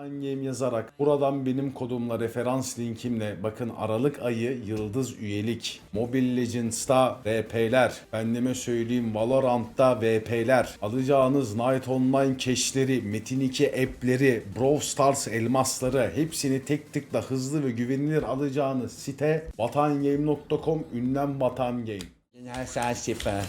Game yazarak buradan benim kodumla referans linkimle bakın Aralık ayı yıldız üyelik. Mobile Legends'ta VP'ler. Bendime söyleyeyim Valorant'ta VP'ler. Alacağınız Night Online keşleri, Metin 2 app'leri, Brawl Stars elmasları hepsini tek tıkla hızlı ve güvenilir alacağınız site vatangame.com ünlem Vatan Game. Genel felsefe.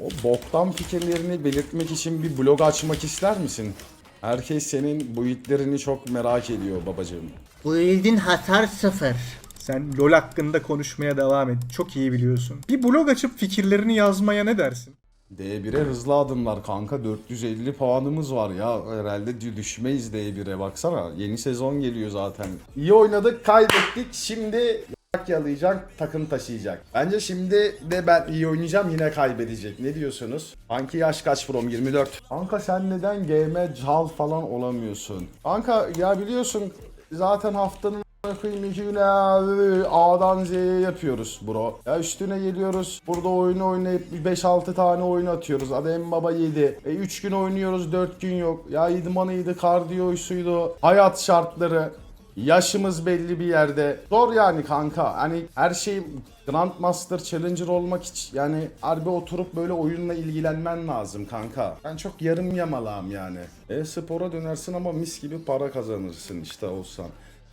O boktan fikirlerini belirtmek için bir blog açmak ister misin? Herkes senin buitlerini çok merak ediyor babacığım. Bu ildin hasar sıfır. Sen LoL hakkında konuşmaya devam et. Çok iyi biliyorsun. Bir blog açıp fikirlerini yazmaya ne dersin? D1'e hızlı adımlar kanka 450 puanımız var ya herhalde dü- düşmeyiz D1'e baksana yeni sezon geliyor zaten. İyi oynadık kaybettik şimdi yalayacak takım taşıyacak. Bence şimdi de ben iyi oynayacağım yine kaybedecek ne diyorsunuz? Kanki yaş kaç from 24. Kanka sen neden GM cal falan olamıyorsun? Kanka ya biliyorsun zaten haftanın iki güne A'dan Z'ye yapıyoruz bro. Ya üstüne geliyoruz. Burada oyunu oynayıp 5-6 tane oyun atıyoruz. Adem baba 7. E 3 gün oynuyoruz 4 gün yok. Ya idmanıydı, kardiyoysuydu. Hayat şartları. Yaşımız belli bir yerde. Zor yani kanka. Hani her şey Grandmaster Challenger olmak için yani harbi oturup böyle oyunla ilgilenmen lazım kanka. Ben çok yarım yamalağım yani. E-spora dönersin ama mis gibi para kazanırsın işte olsan.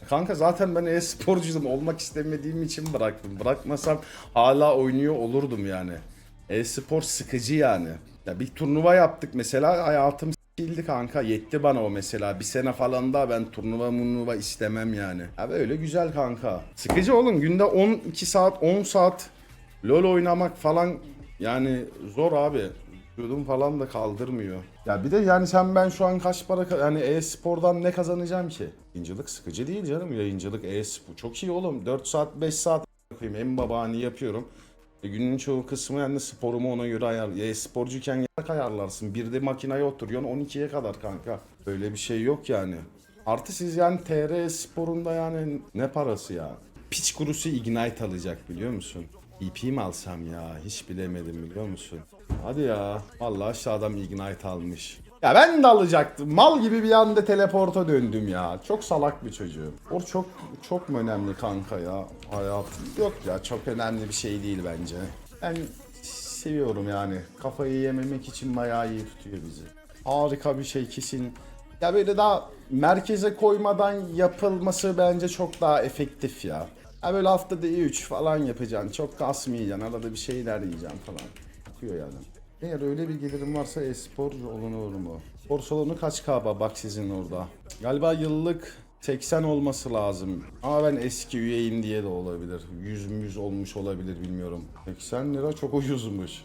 Kanka zaten ben e-sporcuydum. Olmak istemediğim için bıraktım. Bırakmasam hala oynuyor olurdum yani. E-spor sıkıcı yani. Ya bir turnuva yaptık mesela hayatım s**ildi kanka. Yetti bana o mesela. Bir sene falan daha ben turnuva munuva istemem yani. Ya böyle güzel kanka. Sıkıcı oğlum. Günde 12 saat 10 saat LoL oynamak falan yani zor abi. Vücudum falan da kaldırmıyor. Ya bir de yani sen ben şu an kaç para yani e-spordan ne kazanacağım ki? Yayıncılık sıkıcı değil canım. Yayıncılık e-spor çok iyi oğlum. 4 saat 5 saat. En babani yapıyorum. E günün çoğu kısmı yani sporumu ona göre ayar. Ya sporcuyken yarak ayarlarsın. Bir de makineye oturuyorsun 12'ye kadar kanka. Böyle bir şey yok yani. Artı siz yani TR sporunda yani ne parası ya? Piç kurusu Ignite alacak biliyor musun? EP mi alsam ya? Hiç bilemedim biliyor musun? Hadi ya. Vallahi adam Ignite almış. Ya ben de alacaktım. Mal gibi bir anda teleporta döndüm ya. Çok salak bir çocuğum. O çok çok mu önemli kanka ya? Hayatım. Yok ya çok önemli bir şey değil bence. Ben seviyorum yani. Kafayı yememek için bayağı iyi tutuyor bizi. Harika bir şey kesin. Ya böyle daha merkeze koymadan yapılması bence çok daha efektif ya. Ya böyle haftada 3 falan yapacaksın. Çok kasmayacaksın. Arada bir şeyler yiyeceksin falan. Yapıyor yani. Eğer öyle bir gelirim varsa e-spor mu? Spor salonu kaç kaba bak sizin orada. Galiba yıllık 80 olması lazım. Ama ben eski üyeyim diye de olabilir. 100 100 olmuş olabilir bilmiyorum. 80 lira çok ucuzmuş.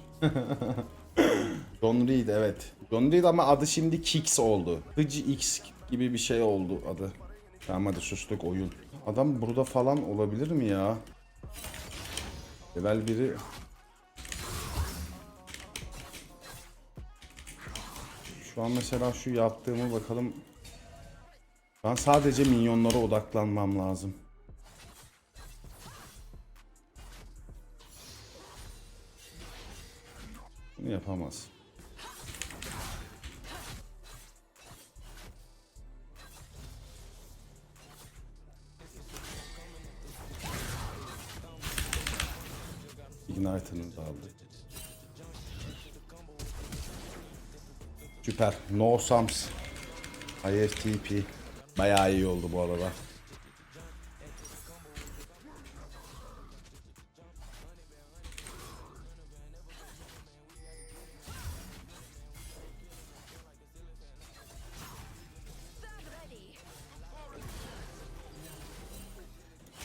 John Reed evet. John Reed ama adı şimdi Kix oldu. Hıcı X gibi bir şey oldu adı. Tamam hadi sustuk oyun. Adam burada falan olabilir mi ya? Level biri Şu an mesela şu yaptığımı bakalım. Ben sadece minyonlara odaklanmam lazım. Bunu yapamaz. Ignite'ını da aldı. Süper. No Sums. IFTP. Bayağı iyi oldu bu arada.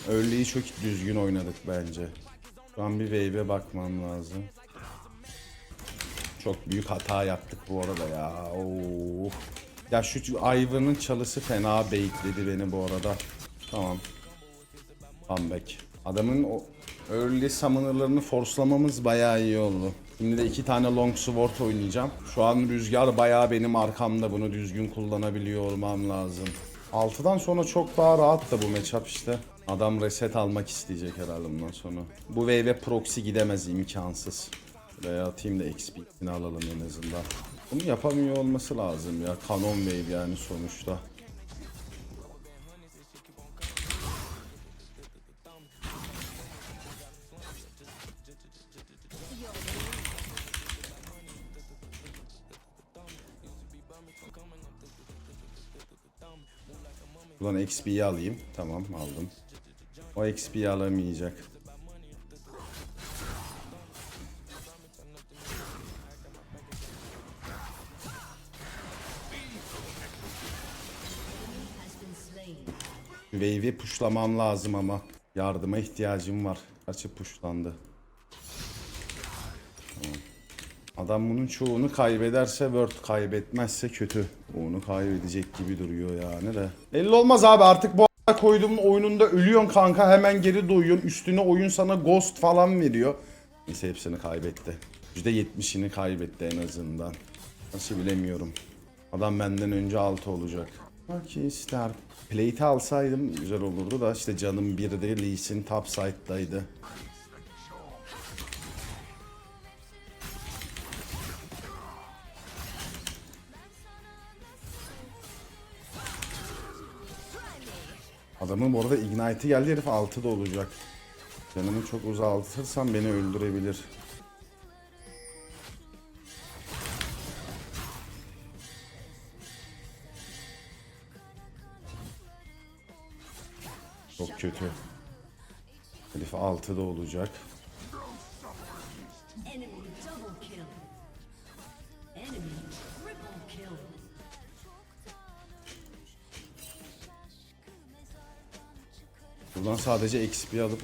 Early'yi çok düzgün oynadık bence. Şu an bir wave'e bakmam lazım. Çok büyük hata yaptık bu arada ya. Oo. Ya şu Ivan'ın çalısı fena beyitledi beni bu arada. Tamam. Comeback. Adamın o early summoner'larını forcelamamız bayağı iyi oldu. Şimdi de iki tane long sword oynayacağım. Şu an rüzgar bayağı benim arkamda. Bunu düzgün kullanabiliyor olmam lazım. 6'dan sonra çok daha rahat da bu matchup işte. Adam reset almak isteyecek herhalde bundan sonra. Bu wave'e proxy gidemez imkansız. Buraya atayım da XP'sini alalım en azından. Bunu yapamıyor olması lazım ya. Kanon Wave yani sonuçta. Buradan XP'yi alayım. Tamam aldım. O XP'yi alamayacak. Wave'i pushlamam lazım ama. Yardıma ihtiyacım var. Gerçi pushlandı. Tamam. Adam bunun çoğunu kaybederse Word kaybetmezse kötü. Onu kaybedecek gibi duruyor yani de. Belli olmaz abi artık bu a- koyduğum oyununda ölüyorsun kanka hemen geri doyuyorsun. Üstüne oyun sana ghost falan veriyor. Neyse hepsini kaybetti. %70'ini kaybetti en azından. Nasıl bilemiyorum. Adam benden önce 6 olacak. Bak ister. Plate'i alsaydım güzel olurdu da işte canım bir de Lee Sin top side'daydı. Adamın bu arada Ignite'i geldi herif 6 da olacak. Canımı çok uzaltırsam beni öldürebilir. Çok kötü. Herif 6 da olacak. Buradan sadece XP alıp...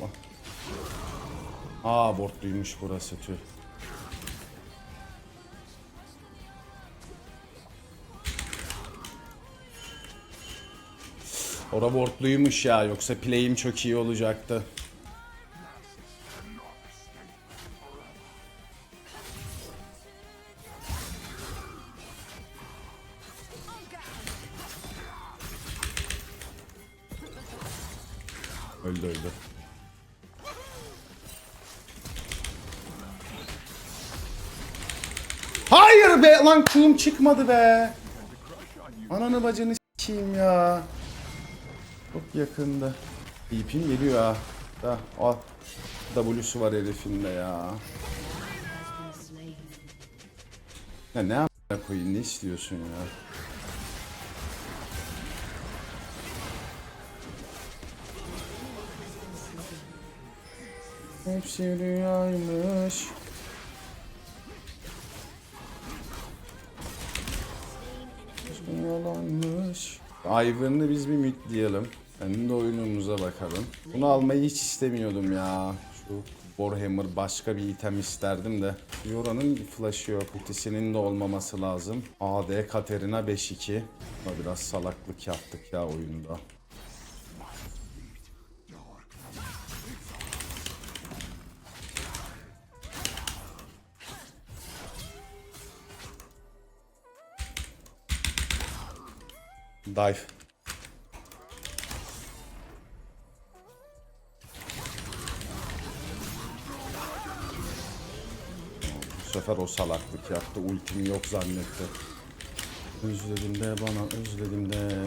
Aa bortluymuş burası tüh. Ora bortluymuş ya yoksa play'im çok iyi olacaktı. Öldü öldü. Hayır be lan kulum çıkmadı be. Ananı bacını s**eyim ya. Çok yakında. İpim geliyor ha. Da, al. W'su var herifin de ya. Ya ne a**ına koyayım ne istiyorsun ya? Hepsi rüyaymış. Ivan'ı biz bir mütleyelim. Kendi de oyunumuza bakalım. Bunu almayı hiç istemiyordum ya. Şu Warhammer başka bir item isterdim de. Yora'nın flash'ı yok. Ultisinin de olmaması lazım. AD Katerina 5-2. Ama biraz salaklık yaptık ya oyunda. Dive. Bu sefer o salaklık yaptı. Ultim yok zannetti. Özledim de bana özledim de.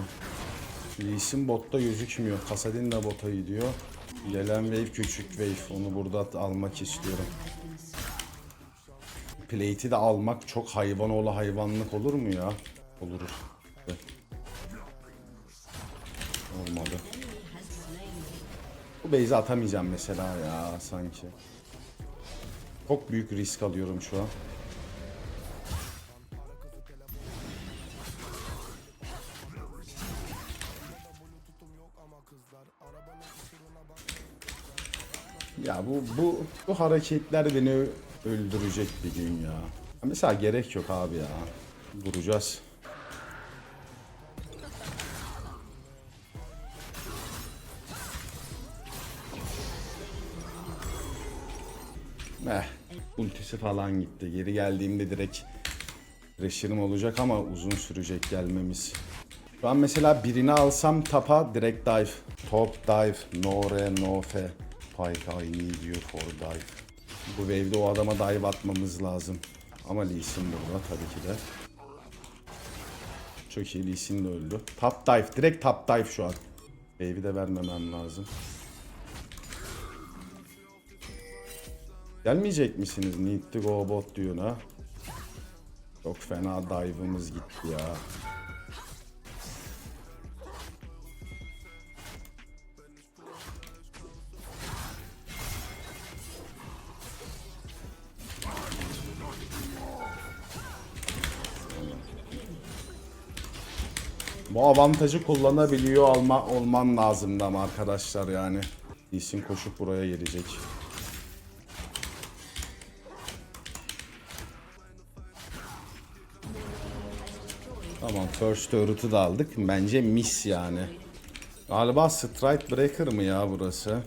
Lee Sin botta gözükmüyor. Kasadin de bota gidiyor. Gelen wave küçük wave. Onu burada almak istiyorum. Plate'i de almak çok hayvan oğlu hayvanlık olur mu ya? Olur. Evet. Olmadı. Bu base'i atamayacağım mesela ya sanki. Çok büyük risk alıyorum şu an. Ya bu bu bu hareketler beni öldürecek bir gün ya. Mesela gerek yok abi ya. Vuracağız. Eh, ultisi falan gitti. Geri geldiğimde direkt Reşirim olacak ama uzun sürecek gelmemiz. An mesela birini alsam tapa direkt dive. Top dive. No re no fe. Pike I need you for dive. Bu wave'de o adama dive atmamız lazım. Ama Lee burada tabii ki de. Çok iyi Lee de öldü. Top dive. Direkt top dive şu an. Wave'i de vermemem lazım. Gelmeyecek misiniz? Need to go bot diyor ha. Çok fena dive'ımız gitti ya. Bu avantajı kullanabiliyor alma, olman lazımdı ama arkadaşlar yani. İyisin koşup buraya gelecek. Tamam first turret'ı da aldık. Bence mis yani. Galiba Strike Breaker mı ya burası?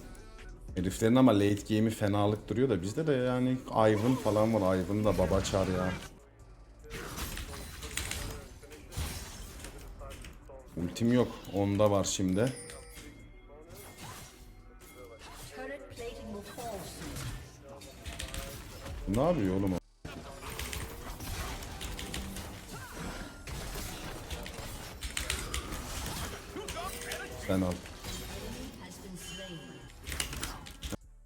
Heriflerin ama late game'i fenalık duruyor da bizde de yani Ivan falan var. Ivan da baba çar ya. Ultim yok. Onda var şimdi. Ne yapıyor oğlum o? Sen al.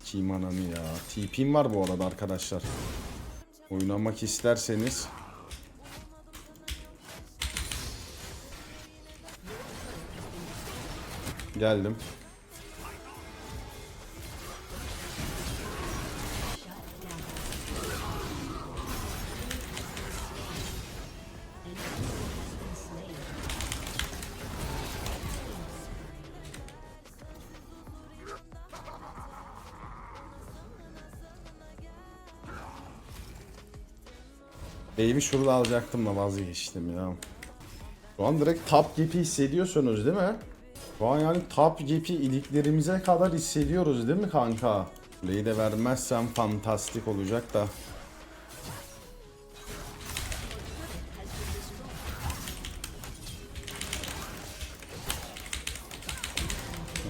Kim ananı ya. TP'm var bu arada arkadaşlar. Oynamak isterseniz. Geldim. Baby şurada alacaktım da vazgeçtim ya. Şu an direkt top GP hissediyorsunuz değil mi? Şu an yani top GP iliklerimize kadar hissediyoruz değil mi kanka? Kuleyi de vermezsem fantastik olacak da.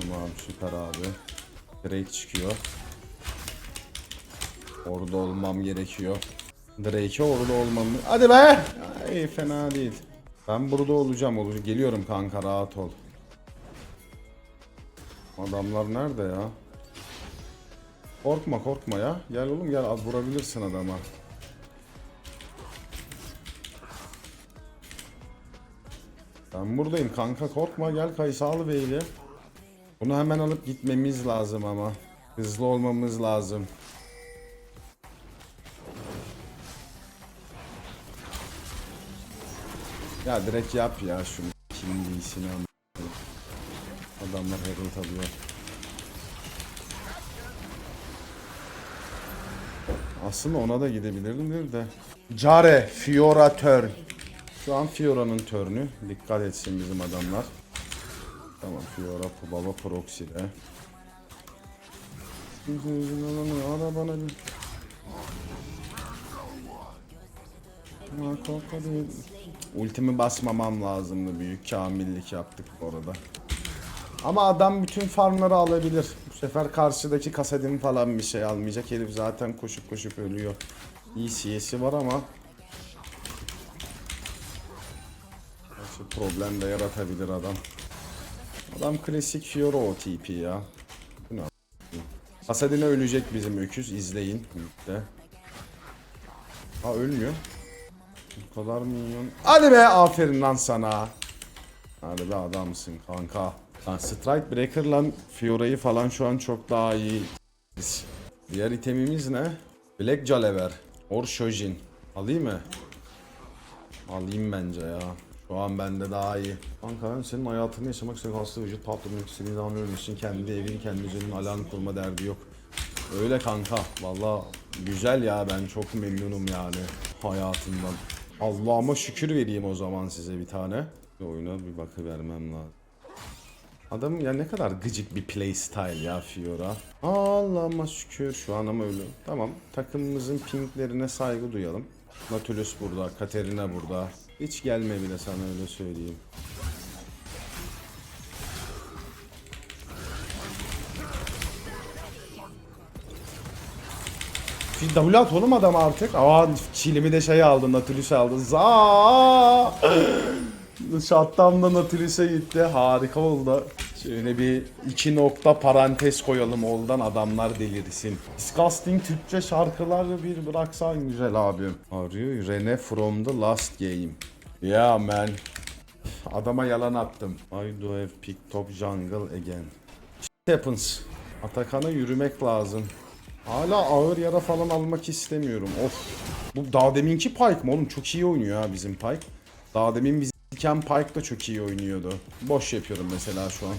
Tamam süper abi. Drake çıkıyor. Orada olmam gerekiyor. Drake'e orada olmam. Hadi be! Ay fena değil. Ben burada olacağım olacağım. Geliyorum kanka rahat ol. Adamlar nerede ya? Korkma korkma ya. Gel oğlum gel az vurabilirsin adama. Ben buradayım kanka korkma gel Kaysalı Beyli. Bunu hemen alıp gitmemiz lazım ama. Hızlı olmamız lazım. Ya direkt yap ya şunu. Kim değilsin ama. Adamlar Herald alıyor. Aslında ona da gidebilirdim de. Care, Fiora turn. Şu an Fiora'nın turnü. Dikkat etsin bizim adamlar. Tamam Fiora baba proxy'de. Ara bana bir. Ha, korkma. Ultimi basmamam lazımdı. Büyük kamillik yaptık bu arada. Ama adam bütün farmları alabilir. Bu sefer karşıdaki kasetin falan bir şey almayacak. Herif zaten koşup koşup ölüyor. İyi CS'i var ama Gerçi problem de yaratabilir adam. Adam klasik Fiora OTP ya. Kasadine ölecek bizim öküz. izleyin. Mid'de. Ha ölmüyor. Bu kadar minyon. Hadi be aferin lan sana. Hadi be adamsın kanka. Lan Strike Breaker'la Fiora'yı falan şu an çok daha iyi. Diğer itemimiz ne? Black Jalever. Or Shojin. Alayım mı? Alayım bence ya. Şu an bende daha iyi. Kanka ben senin hayatını yaşamak istedim. Hasta vücut patlamak istediğin zaman ölmüşsün. Kendi evin, kendi üzerinin alan kurma derdi yok. Öyle kanka. Valla güzel ya ben çok memnunum yani hayatımdan. Allah'ıma şükür vereyim o zaman size bir tane. Bir oyuna bir bakıvermem lazım. Adam ya ne kadar gıcık bir playstyle ya Fiora. Allah'ıma şükür şu an ama öyle. Tamam takımımızın pinklerine saygı duyalım. Nautilus burada, Katerina burada. Hiç gelme bile sana öyle söyleyeyim. Bir W oğlum adam artık. Aa çilimi de şey aldı, Nautilus aldı. Za. Shutdown'da Nautilus'e gitti. Harika oldu. Şöyle bir iki nokta parantez koyalım oldan adamlar delirsin. Disgusting Türkçe şarkıları bir bıraksan güzel abim. Arıyor Rene from the last game. Yeah man. Adama yalan attım. I do have picked top jungle again. Shit happens. Atakan'a yürümek lazım. Hala ağır yara falan almak istemiyorum. Of. Bu daha deminki Pyke mı oğlum? Çok iyi oynuyor ha bizim Pyke. Daha demin biz iken Pyke da çok iyi oynuyordu. Boş yapıyorum mesela şu an.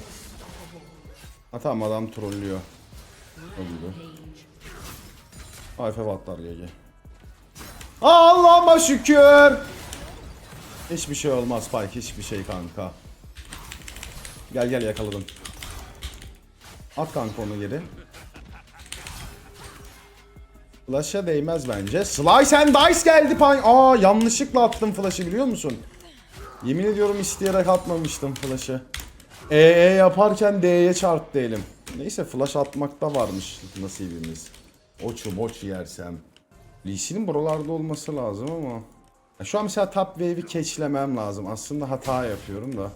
Ha tamam adam trollüyor. Gibi. Ayfe vatlar GG. Allah'ıma şükür. Hiçbir şey olmaz Pyke hiçbir şey kanka. Gel gel yakaladım. At kanka onu geri. Flash'a değmez bence. Slice and Dice geldi pan. Aa yanlışlıkla attım flash'ı biliyor musun? Yemin ediyorum isteyerek atmamıştım flash'ı. E, e yaparken D'ye çarptı elim. Neyse flash atmakta varmış nasibimiz. Oçu moç yersem. Lee Sin'in buralarda olması lazım ama. Ya şu an mesela top wave'i keçlemem lazım. Aslında hata yapıyorum da.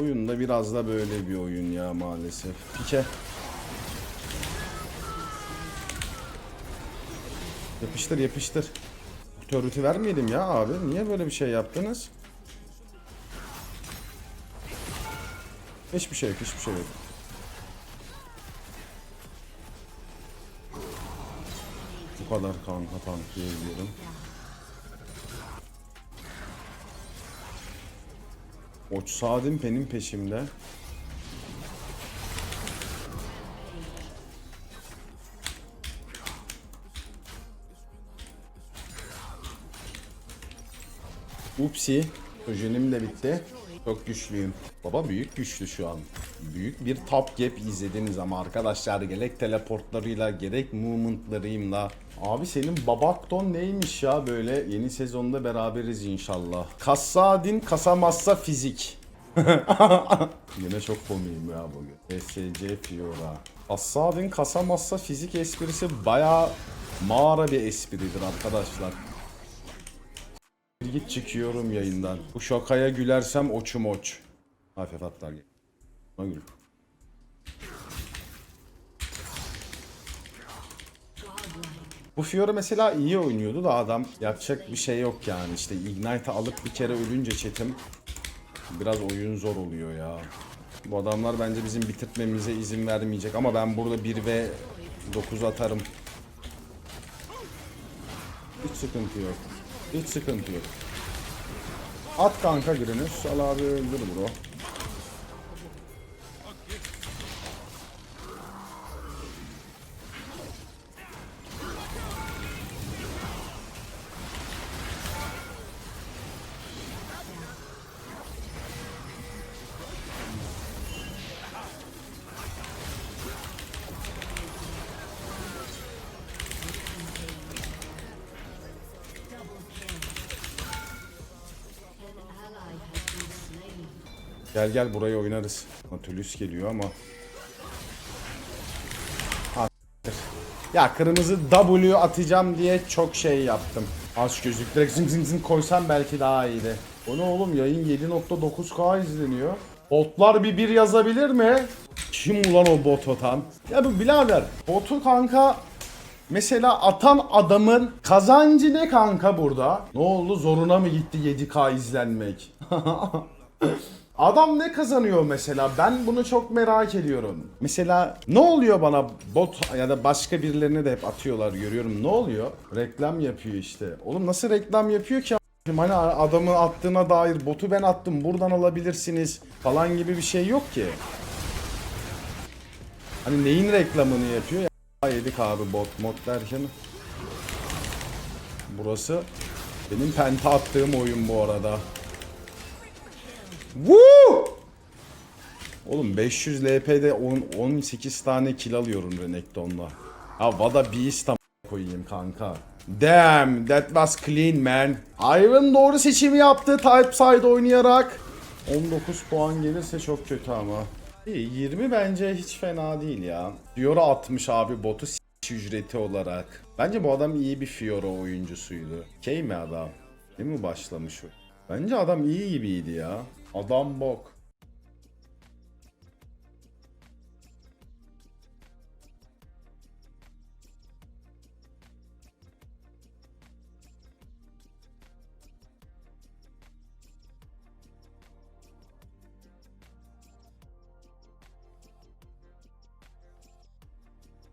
Oyunda biraz da böyle bir oyun ya maalesef. Pike. Yapıştır yapıştır. Otorite vermeyelim ya abi. Niye böyle bir şey yaptınız? Hiçbir şey yok, hiçbir şey yok. Bu kadar kanka tank diyebilirim. Oç Sadim benim peşimde. Upsi. Projenim de bitti. Çok güçlüyüm. Baba büyük güçlü şu an. Büyük bir top gap izlediniz ama arkadaşlar gerek teleportlarıyla gerek movementlarıyla. Abi senin babakton neymiş ya böyle yeni sezonda beraberiz inşallah. Kassadin kasamazsa fizik. Yine çok komiyim ya bugün. SC Fiora. Kassadin kasamazsa fizik esprisi baya mağara bir espridir arkadaşlar. Git çıkıyorum yayından. Bu şakaya gülersem oçum oç. Hafif atlar gel. Gül. Bu Fiora mesela iyi oynuyordu da adam yapacak bir şey yok yani işte Ignite'ı alıp bir kere ölünce çetim biraz oyun zor oluyor ya. Bu adamlar bence bizim bitirtmemize izin vermeyecek ama ben burada 1 ve 9 atarım. Hiç sıkıntı yok. Hiç sıkıntı yok. At kanka Grenus. Al abi öldür bro. Gel gel burayı oynarız. Nautilus geliyor ama. Ya kırmızı W atacağım diye çok şey yaptım. Aç gözlük direkt zın zın zın koysam belki daha iyiydi. O ne oğlum yayın 7.9K izleniyor. Botlar bir bir yazabilir mi? Kim ulan o bot atan? Ya bu birader botu kanka Mesela atan adamın kazancı ne kanka burada? Ne oldu zoruna mı gitti 7K izlenmek? Adam ne kazanıyor mesela? Ben bunu çok merak ediyorum. Mesela ne oluyor bana bot ya da başka birilerine de hep atıyorlar görüyorum. Ne oluyor? Reklam yapıyor işte. Oğlum nasıl reklam yapıyor ki? Hani adamı attığına dair botu ben attım buradan alabilirsiniz falan gibi bir şey yok ki. Hani neyin reklamını yapıyor? Ya yedik abi bot mod derken. Burası benim penta attığım oyun bu arada. Woo! Oğlum 500 LP'de 10, 18 tane kill alıyorum Renekton'la. Ha Vada Beast am- koyayım kanka. Damn, that was clean man. Ivan doğru seçimi yaptı type side oynayarak. 19 puan gelirse çok kötü ama. İyi 20 bence hiç fena değil ya. Fiora atmış abi botu ücreti olarak. Bence bu adam iyi bir Fiora oyuncusuydu. Key mi adam? Değil mi başlamış o? Bence adam iyi gibiydi ya. Adam bok.